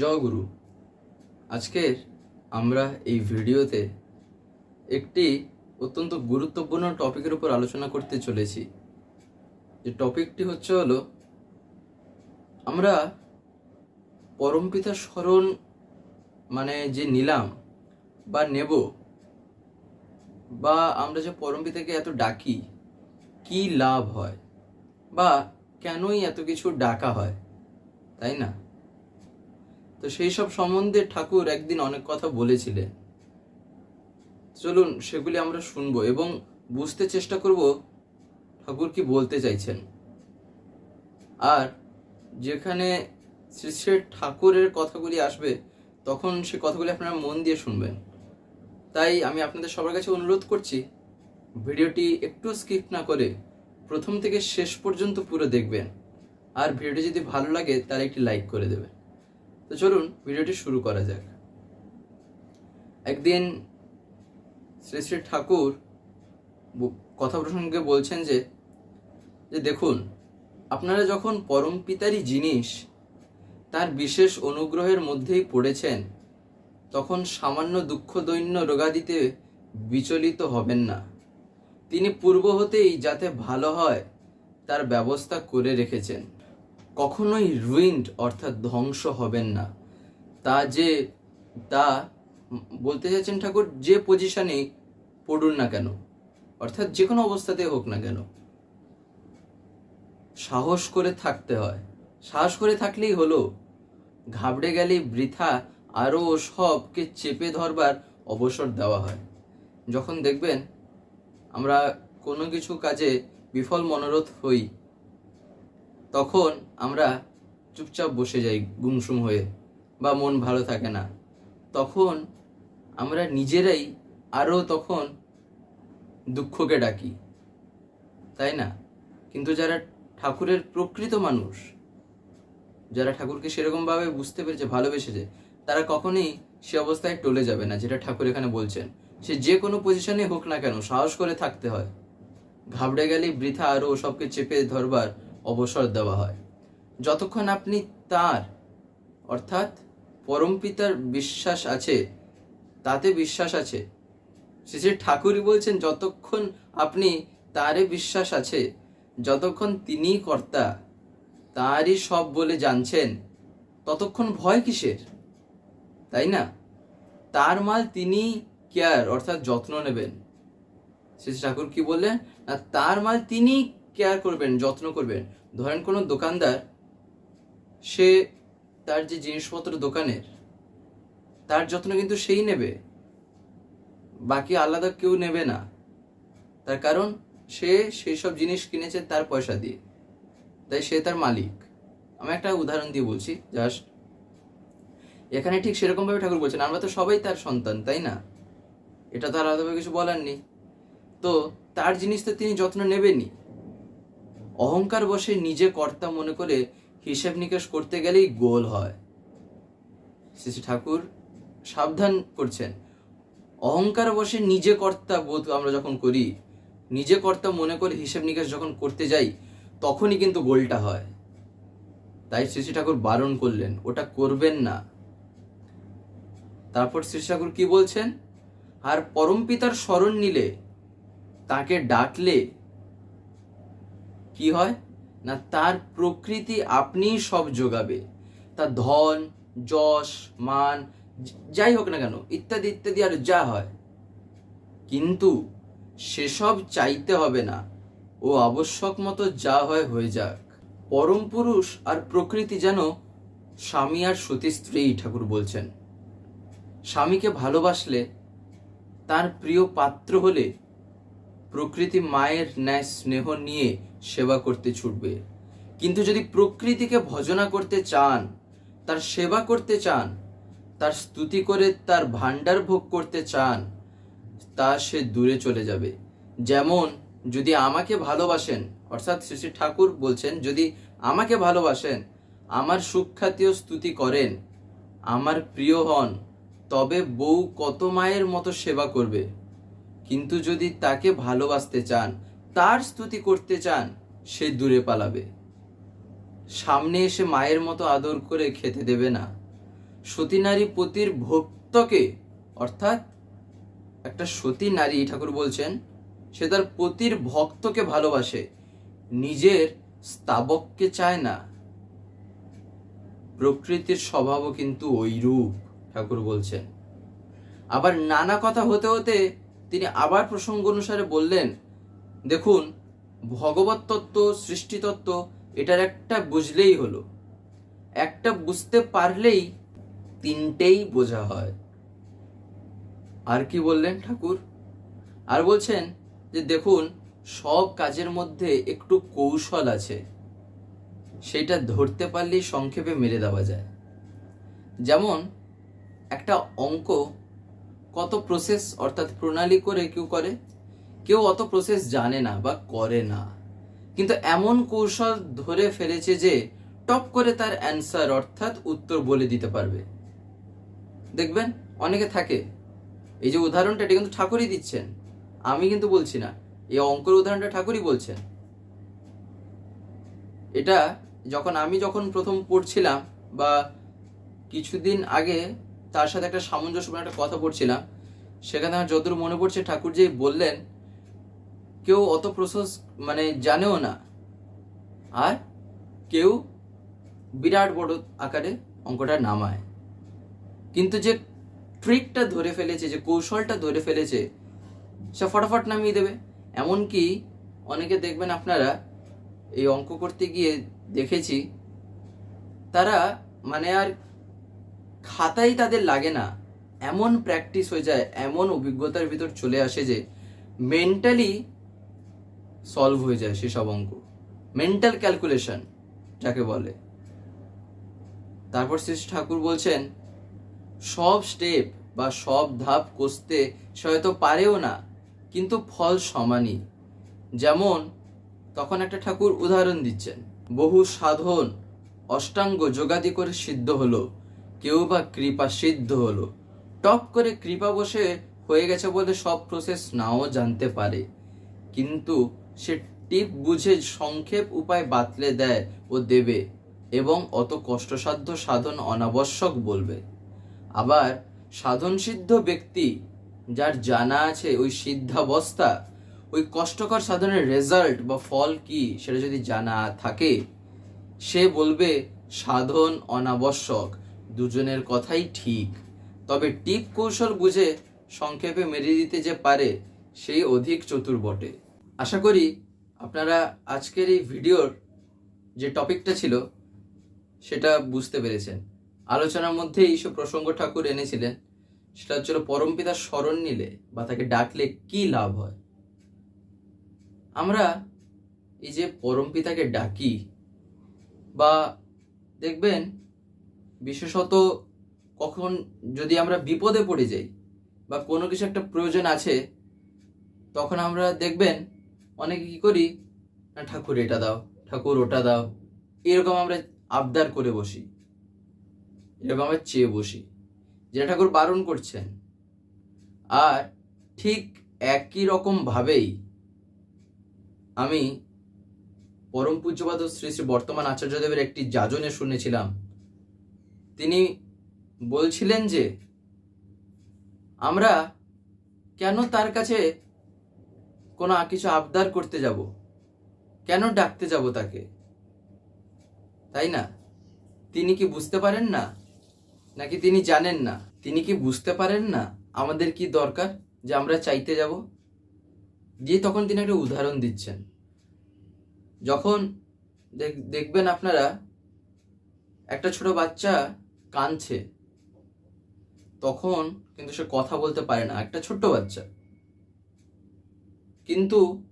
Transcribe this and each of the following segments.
জয় আজকের আমরা এই ভিডিওতে একটি অত্যন্ত গুরুত্বপূর্ণ টপিকের উপর আলোচনা করতে চলেছি। যে টপিকটি হচ্ছে হলো, আমরা পরমপিতার স্মরণ মানে যে নিলাম বা নেব বা আমরা যে পরমপিতাকে এত ডাকি, কি লাভ হয় বা কেনই এত কিছু ডাকা হয়, তাই না? তো সেই সব সম্বন্ধে ঠাকুর একদিন অনেক কথা বলেছিলেন। চলুন সেগুলি আমরা শুনব এবং বুঝতে চেষ্টা করব ঠাকুর কি বলতে চাইছেন। আর যেখানে শ্রী শ্রী ঠাকুরের কথাগুলি আসবে, তখন সে কথাগুলি আপনারা মন দিয়ে শুনবেন। তাই আমি আপনাদের সবার কাছে অনুরোধ করছি, ভিডিওটি একটু স্কিপ না করে প্রথম থেকে শেষ পর্যন্ত পুরো দেখবেন। আর ভিডিওটি যদি ভালো লাগে, তাহলে একটি লাইক করে দেবেন। তো চলুন ভিডিওটি শুরু করা যাক। একদিন শ্রী শ্রী ঠাকুর কথা প্রসঙ্গে বলছেন যে যে দেখুন, আপনারা যখন পরম পিতারই জিনিস তার বিশেষ অনুগ্রহের মধ্যেই পড়েছেন, তখন সামান্য দুঃখ দৈন্য রোগাদিতে বিচলিত হবেন না। তিনি পূর্ব হতেই যাতে ভালো হয়, তার ব্যবস্থা করে রেখেছেন। কখনোই রুইন্ড অর্থাৎ ধ্বংস হবেন না। তা যে, তা বলতে চাইছেন ঠাকুর, যে পজিশনে পড়ুন না কেন, অর্থাৎ যে কোনো অবস্থাতে হোক না কেন, সাহস করে থাকতে হয়। সাহস করে থাকলেই হলো, ঘাবড়ে গেলে বৃথা আরও সবকে চেপে ধরবার অবসর দেওয়া হয়। যখন দেখবেন আমরা কোনো কিছু কাজে বিফল মনোরথ হই তখন আমরা চুপচাপ বসে যাই, গুমসুম হয়ে বা মন ভালো থাকে না। তখন আমরা নিজেরাই আরও তখন দুঃখকে ডাকি, তাই না? কিন্তু যারা ঠাকুরের প্রকৃত মানুষ, যারা ঠাকুরকে সেরকমভাবে বুঝতে পেরেছে ভালোবেসেছে তারা কখনোই সে অবস্থায় টলে যাবে না, যেটা ঠাকুর এখানে বলছেন। সে যে কোনো পজিশনে হোক না কেন, সাহস করে থাকতে হয়। ঘাবড়ে গেলেই বৃথা আরও সবকে চেপে ধরবার অবসর দেওয়া হয়। যতক্ষণ আপনি তার, অর্থাৎ পরমপিতার বিশ্বাস আছে, তাতে বিশ্বাস আছে। শ্রী ঠাকুরই বলছেন, যতক্ষণ আপনি তারে বিশ্বাস আছে, যতক্ষণ তিনি কর্তা, তারই সব বলে জানছেন, ততক্ষণ ভয় কিসের? তাই না? তার মাল তিনি কেয়ার, অর্থাৎ যত্ন নেবেন। শ্রী শ্রী ঠাকুর কি বললেন? না, তার মাল তিনি কেয়ার করবেন, যত্ন করবেন। ধরেন কোনো দোকানদার, সে তার যে জিনিসপত্র দোকানের, তার যত্ন কিন্তু সেই নেবে। বাকি আলাদা কেউ নেবে না। তার কারণ, সে সেই সব জিনিস কিনেছে তার পয়সা দিয়ে। তাই সে তার মালিক। আমি একটা উদাহরণ দিয়ে বলছি জাস্ট এখানে ঠিক সেরকমভাবে ঠাকুর বলছেন, আমরা তো সবাই তার সন্তান, তাই না? এটা তো আলাদাভাবে কিছু বলার নেই। তো তার জিনিস তো তিনি যত্ন নেবেনই। অহংকার বসে নিজে কর্তা মনে করে হিসেব নিকেশ করতে গেলেই গোল হয়। শ্রী ঠাকুর সাবধান করছেন। অহংকার বসে নিজে কর্তা বোধ আমরা যখন করি, নিজে কর্তা মনে করে হিসেব নিকেশ যখন করতে যাই, তখনই কিন্তু গোলটা হয়। তাই শ্রী ঠাকুর বারণ করলেন, ওটা করবেন না। তারপর শ্রী ঠাকুর কি বলছেন? আর পরমপিতার স্মরণ নিলে, তাকে ডাকলে কি হয়? না, তার প্রকৃতি আপনিই সব যোগাবে। তার ধন, যশ, মান, যাই হোক না কেন, ইত্যাদি ইত্যাদি আর যা হয়। কিন্তু সেসব চাইতে হবে না। ও আবশ্যক মতো যা হয় হয়ে যাক। পরম পুরুষ আর প্রকৃতি যেন স্বামী আর সতী স্ত্রী ঠাকুর বলছেন। স্বামীকে ভালোবাসলে তার প্রিয় পাত্র হলে প্রকৃতি মায়ের ন্যায় স্নেহ নিয়ে সেবা করতে ছুটবে। কিন্তু যদি প্রকৃতিকে ভজনা করতে চান, তার সেবা করতে চান, তার স্তুতি করে তার ভাণ্ডার ভোগ করতে চান, তা সে দূরে চলে যাবে। যেমন যদি আমাকে ভালোবাসেন, অর্থাৎ শ্রী ঠাকুর বলছেন, যদি আমাকে ভালোবাসেন, আমার সুখ্যাতীয় স্তুতি করেন, আমার প্রিয় হন, তবে বউ কত মায়ের মতো সেবা করবে। কিন্তু যদি তাকে ভালোবাসতে চান তার স্তুতি করতে চান, সে দূরে পালাবে। সামনে এসে মায়ের মতো আদর করে খেতে দেবে না। সতী নারী পতির ভক্তকে, অর্থাৎ একটা সতী নারী, ঠাকুর বলছেন, সে তার পতির ভক্তকে ভালোবাসে, নিজের স্তাবককে চায় না। প্রকৃতির স্বভাবও কিন্তু ওইরূপ ঠাকুর বলছেন। আবার নানা কথা হতে হতে তিনি আবার প্রসঙ্গ অনুসারে বললেন দেখুন, ভগবত তত্ত্ব সৃষ্টিতত্ত্ব এটার একটা বুঝলেই হলো। একটা বুঝতে পারলেই তিনটেই বোঝা হয়। আর কি বললেন ঠাকুর? আর বলছেন যে, দেখুন, সব কাজের মধ্যে একটু কৌশল আছে। সেটা ধরতে পারলেই সংক্ষেপে মেরে দেওয়া যায়। যেমন, একটা অঙ্ক কত প্রসেস অর্থাৎ প্রণালী করে কেউ করে? কেউ অত প্রসেস জানে না বা করে না। কিন্তু এমন কৌশল ধরে ফেলেছে যে টপ করে তার অ্যান্সার অর্থাৎ উত্তর বলে দিতে পারবে। দেখবেন, অনেকে থাকে, এই যে উদাহরণটা এটা কিন্তু ঠাকুরই দিচ্ছেন। আমি কিন্তু বলছি না, এই অঙ্কের উদাহরণটা ঠাকুরই বলছেন। এটা যখন আমি যখন প্রথম পড়ছিলাম বা কিছুদিন আগে তার সাথে একটা সামঞ্জস্যপূর্ণ একটা কথা পড়ছিলাম, সেখানে আমার যতদূর মনে পড়ছে ঠাকুর যে বললেন কেউ অত প্রসেস মানে জানেও না। আর কেউ বিরাট বড় আকারে অঙ্কটা নামায়। কিন্তু যে ট্রিকটা ধরে ফেলেছে, যে কৌশলটা ধরে ফেলেছে, সে ফটাফট নামিয়ে দেবে। এমনকি অনেকে দেখবেন আপনারা এই অঙ্ক করতে গিয়ে দেখেছি, তারা মানে আর খাতাই তাদের লাগে না। এমন প্র্যাকটিস হয়ে যায়, এমন অভিজ্ঞতার ভিতর চলে আসে যে মেন্টালি সলভ হয়ে যায় সেসব অঙ্ক। মেন্টাল ক্যালকুলেশন যাকে বলে। তারপর শ্রী ঠাকুর বলছেন, সব স্টেপ বা সব ধাপ কষতে সে হয়তো পারেও না, কিন্তু ফল সমানই। যেমন, তখন একটা ঠাকুর উদাহরণ দিচ্ছেন, বহু সাধন অষ্টাঙ্গ যোগাদি করে সিদ্ধ হলো, কেউ বা কৃপা সিদ্ধ হলো। টপ করে কৃপা বসে হয়ে গেছে বলে সব প্রসেস নাও জানতে পারে। কিন্তু সে টিপ বুঝে সংক্ষেপ উপায় বাতলে দেয় ও দেবে এবং অত কষ্টসাধ্য সাধন অনাবশ্যক বলবে। আবার সাধন সিদ্ধ ব্যক্তি যার জানা আছে ওই সিদ্ধাবস্থা, ওই কষ্টকর সাধনের রেজাল্ট বা ফল কি সেটা যদি জানা থাকে, সে বলবে, সাধন অনাবশ্যক, দুজনের কথাই ঠিক। তবে টিপ কৌশল বুঝে সংক্ষেপে মেরে দিতে যে পারে, সেই অধিক চতুর বটে আশা করি আপনারা আজকের এই ভিডিওর যে টপিকটা ছিল, সেটা বুঝতে পেরেছেন। আলোচনার মধ্যে এইসব প্রসঙ্গ ঠাকুর এনেছিলেন, সেটা হচ্ছিল পরমপিতার স্মরণ নিলে বা তাকে ডাকলে কি লাভ হয়? আমরা এই যে পরমপিতাকে ডাকি বা দেখবেন বিশেষত কখন যদি আমরা বিপদে পড়ে যাই বা কোনো কিছু একটা প্রয়োজন আছে, তখন আমরা দেখবেন অনেকে কি করি, না, ঠাকুর, এটা দাও, ঠাকুর, ওটা দাও। এরকম আমরা আবদার করে বসি, এরকম আমরা চেয়ে বসি যেটা ঠাকুর বারণ করছেন। আর ঠিক একই রকম ভাবেই আমি পরম পূজ্যপাদ শ্রী শ্রী বর্তমান আচার্যদেবের একটি যাজনে শুনেছিলাম। তিনি বলছিলেন যে, আমরা কেন তার কাছে কোনো কিছু আবদার করতে যাব। কেন ডাকতে যাব তাকে? তাই না? তিনি কি বুঝতে পারেন না? নাকি তিনি জানেন না? তিনি কি বুঝতে পারেন না আমাদের কি দরকার যে আমরা চাইতে যাব? দিয়ে তখন তিনি একটা উদাহরণ দিচ্ছেন। যখন দেখ- দেখবেন আপনারা, একটা ছোট বাচ্চা কাঁদছে, তখন কিন্তু সে কথা বলতে পারে না। একটা ছোট্ট বাচ্চা। কিন্তু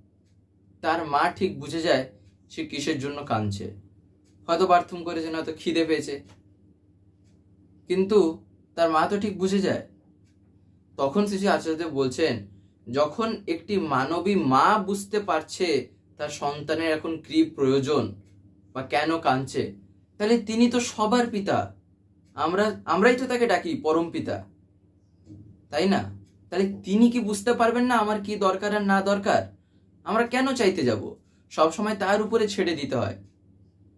তার মা ঠিক বুঝে যায় সে কিসের জন্য কাঁদছে। হয়তো বাথরুম করেছে না হয়তো খিদে পেয়েছে। কিন্তু তার মা তো ঠিক বুঝে যায়। তখন শ্রী আচার্যদেব বলছেন, যখন একটি মানবী মা বুঝতে পারছে তার সন্তানের এখন কি প্রয়োজন বা কেন কাঁদছে, তাহলে তিনি তো সবার পিতা। আমরা, আমরাই তো তাকে ডাকি পরম পিতা। তাই না? তাহলে তিনি কি বুঝতে পারবেন না আমার কি দরকার আর না দরকার? আমরা কেন চাইতে যাব? সব সময় তার উপরে ছেড়ে দিতে হয়।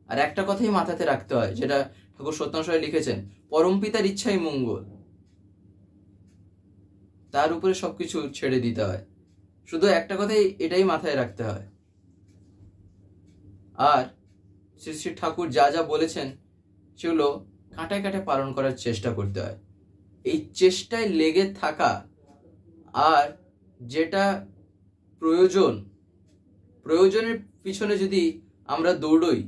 আর একটা কথাই মাথাতে রাখতে হয়, যেটা ঠাকুর সত্যাংশয় লিখেছেন, পরম পিতার ইচ্ছাই মঙ্গল। তার উপরে সবকিছু ছেড়ে দিতে হয়। শুধু একটা কথাই এটাই মাথায় রাখতে হয়। আর শ্রী শ্রী ঠাকুর যা যা বলেছেন, সেগুলো কাঁটায় কাঁটায় পালন করার চেষ্টা করতে হয়। এই চেষ্টায় লেগে থাকা আর যেটা প্রয়োজন, প্রয়োজনের পিছনে যদি আমরা দৌড়ই,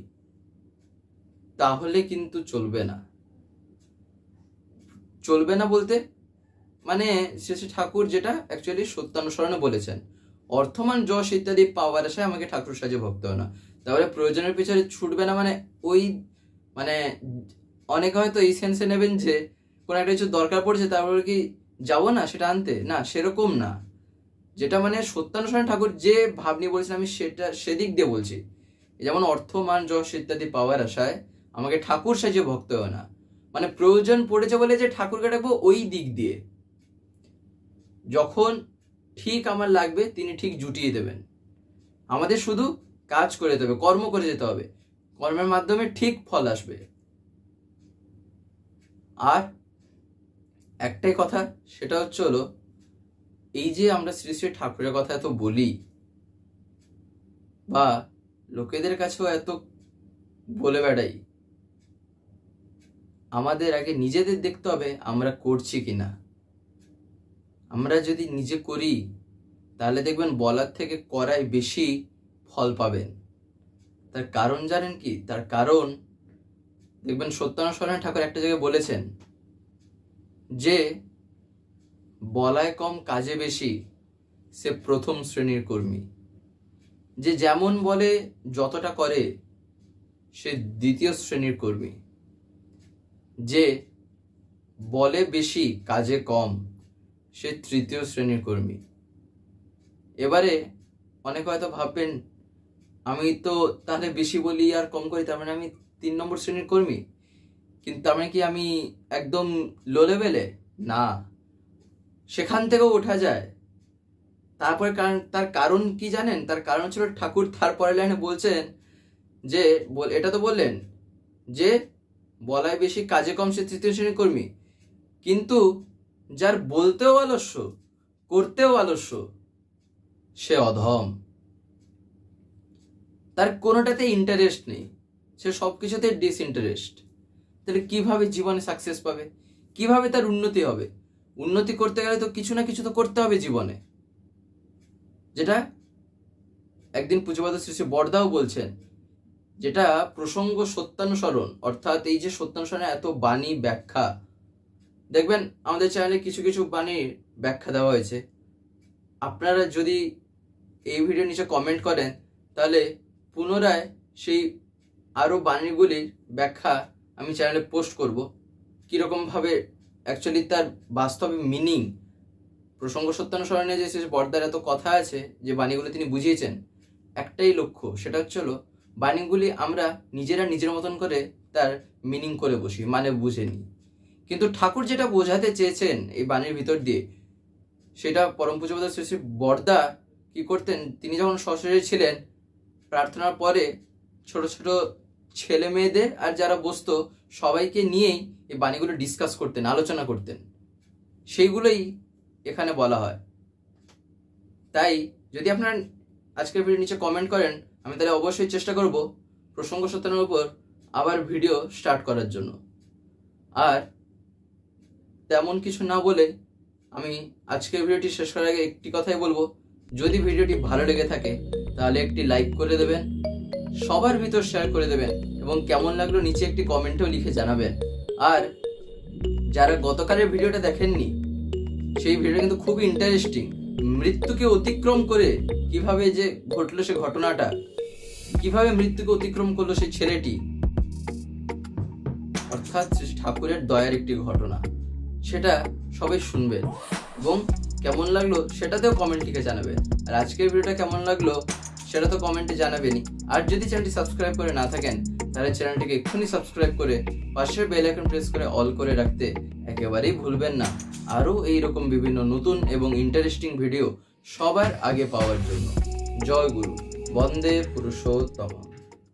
তাহলে কিন্তু চলবে না। চলবে না বলতে মানে শ্রী ঠাকুর যেটা অ্যাকচুয়ালি সত্যানুসরণে বলেছেন, অর্থমান যশ ইত্যাদি পাওয়ার আশায় আমাকে ঠাকুর সাজে ভক্ত না। তাহলে প্রয়োজনের পিছনে ছুটবে না মানে ওই মানে অনেকে হয়তো এই সেন্সে নেবেন যে কোনো একটা কিছু দরকার পড়ছে, তারপরে কি যাব না, সেটা আনতে? না, সেরকম না। যেটা মানে সত্যানুসরণ ঠাকুর যে ভাব নিয়ে বলেছেন, আমি সেটা, সেদিক দিয়ে বলছি। যেমন অর্থ, মান, যশ ইত্যাদি পাওয়ার আশায় আমাকে ঠাকুর সাজিয়ে ভক্ত হয় না। মানে প্রয়োজন পড়েছে বলে যে ঠাকুরকে ডাকবো ওই দিক দিয়ে। যখন ঠিক আমার লাগবে, তিনি ঠিক জুটিয়ে দেবেন। আমাদের শুধু কাজ করে যেতে হবে, কর্ম করে যেতে হবে। কর্মের মাধ্যমে ঠিক ফল আসবে। আর একটাই কথা, সেটা হচ্ছে হলো, এই যে আমরা শ্রী শ্রী ঠাকুরের কথা এত বলি, বা লোকেদের কাছেও এত বলে বেড়াই, আমাদের আগে নিজেদের দেখতে হবে আমরা করছি কি না আমরা যদি নিজে করি, তাহলে দেখবেন বলার থেকে করাই বেশি ফল পাবেন। তার কারণ জানেন কি? তার কারণ, দেখবেন সত্যানুসরণ ঠাকুর একটা জায়গায় বলেছেন যে বলায় কম কাজে বেশি সে প্রথম শ্রেণির কর্মী। যে যেমন বলে যতটা করে সে দ্বিতীয় শ্রেণির কর্মী। যে বলে বেশি কাজে কম সে তৃতীয় শ্রেণির কর্মী। এবারে অনেকে হয়তো ভাববেন, আমি তো তাহলে বেশি বলি আর কম করি, তার মানে আমি তিন নম্বর শ্রেণির কর্মী? কিন্তু মানে কি আমি একদম লো লেভেলে না। সেখান থেকেও ওঠা যায়। তারপরে কারণ, তার কারণ কি জানেন? তার কারণ ছিল ঠাকুর তার পরের লাইনে বলছেন যে এটা তো বললেন যে বলায় বেশি কাজে কম সে তৃতীয় শ্রেণির কর্মী। কিন্তু যার বলতেও আলস্য, করতেও আলস্য, সে অধম। তার কোনোটাতে ইন্টারেস্ট নেই। সে সব কিছুতে ডিসইন্টারেস্ট তাহলে কীভাবে জীবনে সাকসেস পাবে? কীভাবে তার উন্নতি হবে? উন্নতি করতে গেলে তো কিছু না কিছু তো করতে হবে জীবনে। যেটা একদিন পুজোপাদ শ্রী বর্দাও বলছেন, যেটা প্রসঙ্গ সত্যানুসরণ, অর্থাৎ এই যে সত্যানুসরণে এত বাণী ব্যাখ্যা, দেখবেন আমাদের চ্যানেলে কিছু কিছু বাণীর ব্যাখ্যা দেওয়া হয়েছে। আপনারা যদি এই ভিডিও নিচে কমেন্ট করেন, তাহলে পুনরায় সেই আরও বাণীগুলির ব্যাখ্যা আমি চ্যানেলে পোস্ট করব। কীরকমভাবে অ্যাকচুয়ালি তার বাস্তবে মিনিং প্রসঙ্গ সত্যানুসরণে যে সে বর্দার এত কথা আছে, যে বাণীগুলো তিনি বুঝিয়েছেন, একটাই লক্ষ্য, সেটা হচ্ছে হলো, বাণীগুলি আমরা নিজেরা নিজের মতন করে তার মিনিং করে বসি মানে বুঝে নিই। কিন্তু ঠাকুর যেটা বোঝাতে চেয়েছেন এই বাণীর ভিতর দিয়ে, সেটা পরম পুজোপাদ শ্রী বর্দা কি করতেন, তিনি যখন সশরীরে ছিলেন, প্রার্থনার পরে ছোট ছোট ছেলে মেয়েদের আর যারা বসতো, সবাইকে নিয়েই এই বাণীগুলো ডিসকাস করতেন, আলোচনা করতেন। সেইগুলোই এখানে বলা হয়। তাই যদি আপনার আজকের ভিডিও নিচে কমেন্ট করেন, আমি তাহলে অবশ্যই চেষ্টা করব প্রসঙ্গ সত্যানের উপর আবার ভিডিও স্টার্ট করার জন্য। আর তেমন কিছু না বলে আমি আজকের ভিডিওটি শেষ করার আগে একটি কথাই বলব। যদি ভিডিওটি ভালো লেগে থাকে, তাহলে একটি লাইক করে দেবেন। সবার ভিতর শেয়ার করে দেবেন এবং কেমন লাগল নিচে একটি কমেন্টও লিখে জানাবেন। আর যারা গতকালের ভিডিওটা দেখেননি, সেই ভিডিওটা কিন্তু খুব ইন্টারেস্টিং মৃত্যুকে অতিক্রম করে কীভাবে যে ঘটলো সে ঘটনাটা, কীভাবে মৃত্যুকে অতিক্রম করল সেই ছেলেটি, অর্থাৎ ঠাকুরের দয়ার একটি ঘটনা, সেটা সবাই শুনবেন। এবং কেমন লাগল সেটাতেও কমেন্ট লিখে জানাবেন। আর আজকের ভিডিওটা কেমন লাগল সেটা তো কমেন্টে জানাবেনই। আর যদি চ্যানেলটি সাবস্ক্রাইব করে না থাকেন, তাহলে চ্যানেলটিকে এক্ষুনি সাবস্ক্রাইব করে পাশের বেল আইকন প্রেস করে অল করে রাখতে একেবারেই ভুলবেন না। আরও এইরকম বিভিন্ন নতুন এবং ইন্টারেস্টিং ভিডিও সবার আগে পাওয়ার জন্য। জয় গুরু। বন্দে পুরুষোত্তম